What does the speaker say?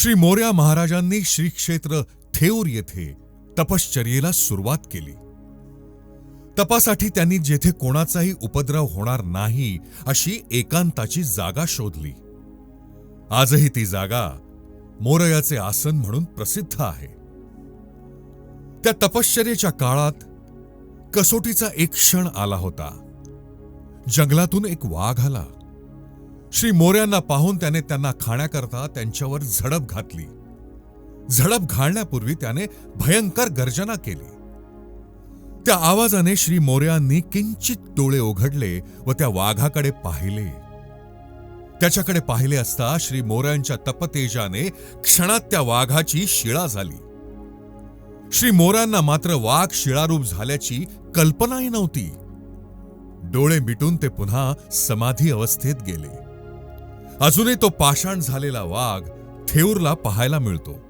श्री मोर्या महाराजांनी श्री क्षेत्र थेऊर येथे तपश्चर्येला सुरुवात केली. तपासाठी त्यांनी जेथे कोणाचाही उपद्रव होणार नाही अशी एकांताची जागा शोधली. आजही ती जागा मोरयाचे आसन म्हणून प्रसिद्ध आहे. त्या तपश्चर्येच्या काळात कसोटीचा एक क्षण आला होता. जंगलातून एक वाघ आला. श्री मोर्यांना पाहून त्याने त्यांना खाण्याकरता त्यांच्यावर झडप घातली. झडप घालण्यापूर्वी त्याने भयंकर गर्जना केली. त्या आवाजाने श्री मोर्यांनी किंचित डोळे उघडले व त्या वाघाकडे पाहिले. त्याच्याकडे पाहिले असता श्री मोर्यांच्या तपतेजाने क्षणात त्या वाघाची शिळा झाली. श्री मोरांना मात्र वाघ शिळारूप झाल्याची कल्पनाही नव्हती. डोळे मिटून ते पुन्हा समाधी अवस्थेत गेले. अजूनही तो पाषाण झालेला वाघ थेऊरला पाहायला मिळतो.